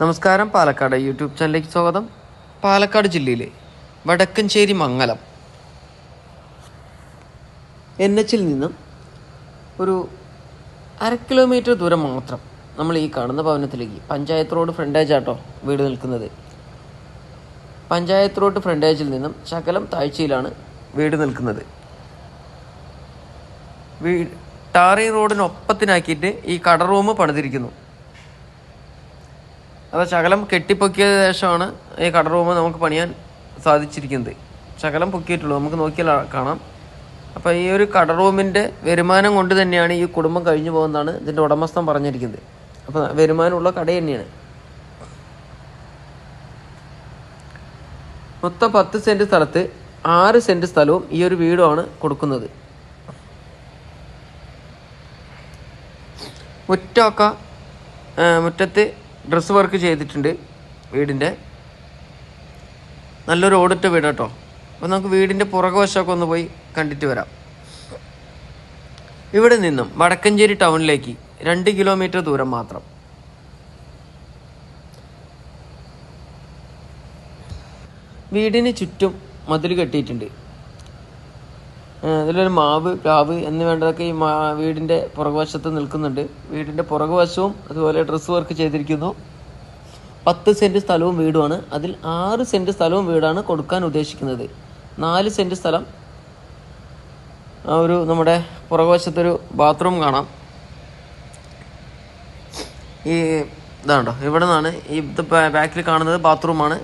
നമസ്കാരം പാലക്കാട് യൂട്യൂബ് ചാനലിലേക്ക് സ്വാഗതം. പാലക്കാട് ജില്ലയിലെ വടക്കഞ്ചേരി മംഗലം എൻ എച്ചിൽ നിന്നും ഒരു അര കിലോമീറ്റർ ദൂരം മാത്രം നമ്മൾ ഈ കാണുന്ന ഭവനത്തിലേക്ക് പഞ്ചായത്ത് റോഡ് ഫ്രണ്ടേജ് ആട്ടോ വീട് നിൽക്കുന്നത്. പഞ്ചായത്ത് റോഡ് ഫ്രണ്ടേജിൽ നിന്നും ശകലം താഴ്ചയിലാണ് വീട് നിൽക്കുന്നത്. വീ ടാറിംഗ് റോഡിനൊപ്പത്തിനാക്കിയിട്ട് ഈ കട റൂം പണിതിരിക്കുന്നു. അത് ശകലം കെട്ടിപ്പൊക്കിയ ശേഷമാണ് ഈ കട റൂം നമുക്ക് പണിയാൻ സാധിച്ചിരിക്കുന്നത്. ശകലം പൊക്കിയിട്ടുള്ളൂ. നമുക്ക് നോക്കിയാൽ കാണാം. അപ്പോൾ ഈ ഒരു കട റൂമിന്റെ വരുമാനം കൊണ്ട് തന്നെയാണ് ഈ കുടുംബം കഴിഞ്ഞു പോകുന്നതാണ് ഇതിന്റെ ഉടമസ്ഥൻ പറഞ്ഞിരിക്കുന്നത്. അപ്പോൾ വരുമാനമുള്ള കട തന്നെയാണ്. മൊത്തം പത്ത് സെന്റ് സ്ഥലത്ത് ആറ് സെന്റ് സ്ഥലവും ഈ ഒരു വീടുമാണ് കൊടുക്കുന്നത്. മുറ്റമൊക്കെ മുറ്റത്ത് ഡ്രസ്സ് വർക്ക് ചെയ്തിട്ടുണ്ട് വീടിന്റെ. നല്ലൊരു ഓടിട്ട വീട് കേട്ടോ അപ്പോൾ നമുക്ക് വീടിന്റെ പുറകുവശമൊക്കെ ഒന്ന് പോയി കണ്ടിട്ട് വരാം. ഇവിടെ നിന്നും വടക്കഞ്ചേരി ടൗണിലേക്ക് രണ്ട് കിലോമീറ്റർ ദൂരം മാത്രം. വീടിന് ചുറ്റും മതിൽ കെട്ടിയിട്ടുണ്ട്. ഇതിലൊരു മാവ് പ്ലാവ് എന്ന് വേണ്ടതൊക്കെ ഈ വീടിന്റെ പുറകുവശത്ത് നിൽക്കുന്നുണ്ട്. വീടിന്റെ പുറകുവശവും അതുപോലെ ഡ്രസ്സ് വർക്ക് ചെയ്തിരിക്കുന്നു. പത്ത് സെന്റ് സ്ഥലവും വീടുമാണ്. അതിൽ ആറ് സെന്റ് സ്ഥലവും വീടാണ് കൊടുക്കാൻ ഉദ്ദേശിക്കുന്നത്. നാല് സെന്റ് സ്ഥലം ഒരു നമ്മുടെ പുറകുവശത്തൊരു ബാത്റൂം കാണാം. ഈ ഇതാണ്ടോ ഇവിടെ നിന്നാണ് ഈ ബാക്കിൽ കാണുന്നത് ബാത്റൂമാണ്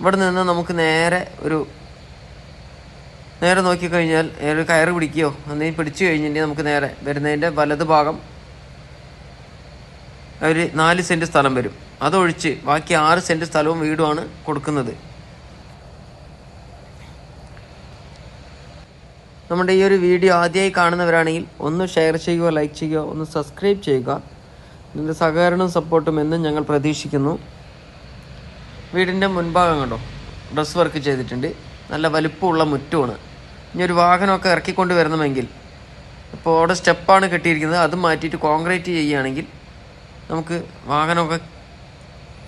ഇവിടെ നിന്ന് നമുക്ക് നേരെ ഒരു നേരെ നോക്കിക്കഴിഞ്ഞാൽ ഒരു കയറ് പിടിക്കുകയോ എന്തെങ്കിലും പിടിച്ചു കഴിഞ്ഞിട്ടുണ്ടെങ്കിൽ നമുക്ക് നേരെ വരുന്നതിന്റെ വലത് ഭാഗം ഒരു നാല് സെന്റ് സ്ഥലം വരും. അതൊഴിച്ച് ബാക്കി ആറ് സെന്റ് സ്ഥലവും വീടുമാണ് കൊടുക്കുന്നത്. നമ്മുടെ ഈ ഒരു വീഡിയോ ആദ്യമായി കാണുന്നവരാണെങ്കിൽ ഒന്ന് ഷെയർ ചെയ്യുക ലൈക്ക് ചെയ്യുക ഒന്ന് സബ്സ്ക്രൈബ് ചെയ്യുക. നിങ്ങളുടെ സഹകരണവും സപ്പോർട്ടും എന്നും ഞങ്ങൾ പ്രതീക്ഷിക്കുന്നു. വീടിന്റെ മുൻഭാഗം കണ്ടോ? ഡ്രസ് വർക്ക് ചെയ്തിട്ടുണ്ട്. നല്ല വലുപ്പമുള്ള മുറ്റുമാണ്. ഇനി ഒരു വാഹനമൊക്കെ ഇറക്കിക്കൊണ്ട് വരണമെങ്കിൽ. ഇപ്പോൾ അവിടെ സ്റ്റെപ്പാണ് കെട്ടിയിരിക്കുന്നത്. അത് മാറ്റിയിട്ട് കോൺക്രീറ്റ് ചെയ്യുകയാണെങ്കിൽ നമുക്ക് വാഹനമൊക്കെ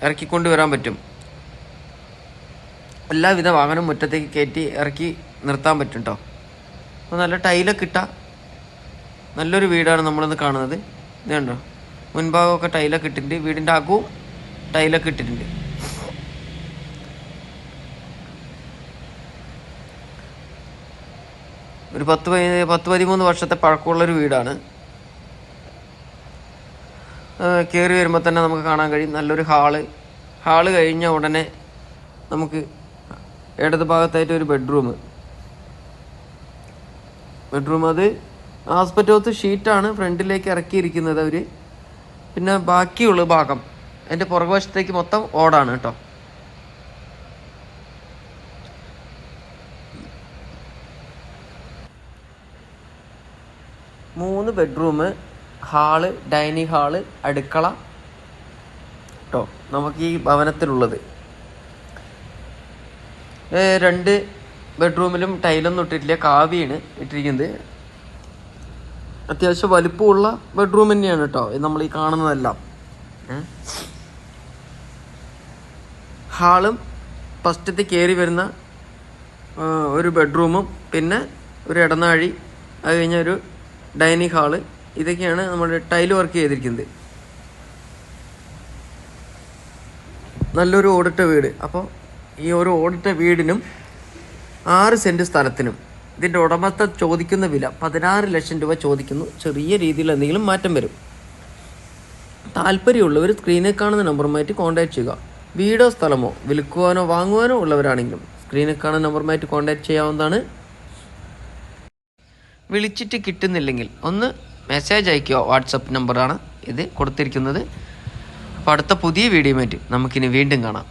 ഇറക്കിക്കൊണ്ട് വരാൻ പറ്റും. എല്ലാവിധ വാഹനവും മുറ്റത്തേക്ക് കയറ്റി ഇറക്കി നിർത്താൻ പറ്റും കേട്ടോ അപ്പോൾ നല്ല ടൈലൊക്കെ ഇട്ട നല്ലൊരു വീടാണ് നമ്മളിന്ന് കാണുന്നത്. ഇത് കണ്ടോ? മുൻഭാഗമൊക്കെ ടൈലൊക്കെ ഇട്ടിട്ടുണ്ട്. വീടിന്റെ അകവും ടൈലൊക്കെ ഇട്ടിട്ടുണ്ട്. ഒരു പത്ത് പതി- പത്ത് പതിമൂന്ന് വർഷത്തെ പഴക്കമുള്ളൊരു വീടാണ്. കയറി വരുമ്പോൾ തന്നെ നമുക്ക് കാണാൻ കഴിയും. നല്ലൊരു ഹാൾ. ഹാൾ കഴിഞ്ഞ ഉടനെ നമുക്ക് ഇടത് ഭാഗത്തായിട്ട് ഒരു ബെഡ്റൂം. ബെഡ്റൂം അത് ആസ്പെറ്റോത്ത് ഷീറ്റാണ് ഫ്രണ്ടിലേക്ക് ഇറക്കിയിരിക്കുന്നത് അവർ പിന്നെ ബാക്കിയുള്ള ഭാഗം എന്റെ പുറകുവശത്തേക്ക് മൊത്തം ഓടാണ് കേട്ടോ. മൂന്ന് ബെഡ്റൂം ഹാൾ ഡൈനിങ് ഹാൾ അടുക്കള. കേട്ടോ നമുക്ക് ഈ ഭവനത്തിലുള്ളത്. രണ്ട് ബെഡ്റൂമിലും ടൈലൊന്നും ഇട്ടിട്ടില്ല കാവിയാണ് ഇട്ടിരിക്കുന്നത്. അത്യാവശ്യം വലിപ്പമുള്ള ബെഡ്റൂം തന്നെയാണ് കേട്ടോ നമ്മൾ ഈ കാണുന്നതെല്ലാം. ഹാളും ഫസ്റ്റത്തെ കയറി വരുന്ന ഒരു ബെഡ്റൂമും പിന്നെ ഒരു ഇടനാഴി അത് കഴിഞ്ഞ ഒരു ഡൈനിങ് ഹാൾ. ഇതൊക്കെയാണ് നമ്മുടെ ടൈൽ വർക്ക് ചെയ്തിരിക്കുന്നത്. നല്ലൊരു ഓടിട്ട വീട്. അപ്പോൾ ഈ ഒരു ഓടിട്ട വീടിനും ആറ് സെന്റ് സ്ഥലത്തിനും ഇതിന്റെ ഉടമസ്ഥ ചോദിക്കുന്ന വില പതിനാറ് ലക്ഷം രൂപ ചോദിക്കുന്നു. ചെറിയ രീതിയിൽ എന്തെങ്കിലും മാറ്റം വരും. താല്പര്യമുള്ളവർ സ്ക്രീനിൽ കാണുന്ന നമ്പറുമായിട്ട് കോൺടാക്ട് ചെയ്യുക. വീടോ സ്ഥലമോ വിൽക്കുവാനോ വാങ്ങുവാനോ ഉള്ളവരാണെങ്കിലും സ്ക്രീനിൽ കാണുന്ന നമ്പറുമായിട്ട് കോൺടാക്ട് ചെയ്യാവുന്നതാണ്. വിളിച്ചിട്ട് കിട്ടുന്നില്ലെങ്കിൽ ഒന്ന് മെസ്സേജ് അയക്കുക. വാട്സപ്പ് നമ്പറാണ് ഇത് കൊടുത്തിരിക്കുന്നത്. അപ്പോൾ അടുത്ത പുതിയ വീഡിയോ മറ്റും നമുക്കിനി വീണ്ടും കാണാം.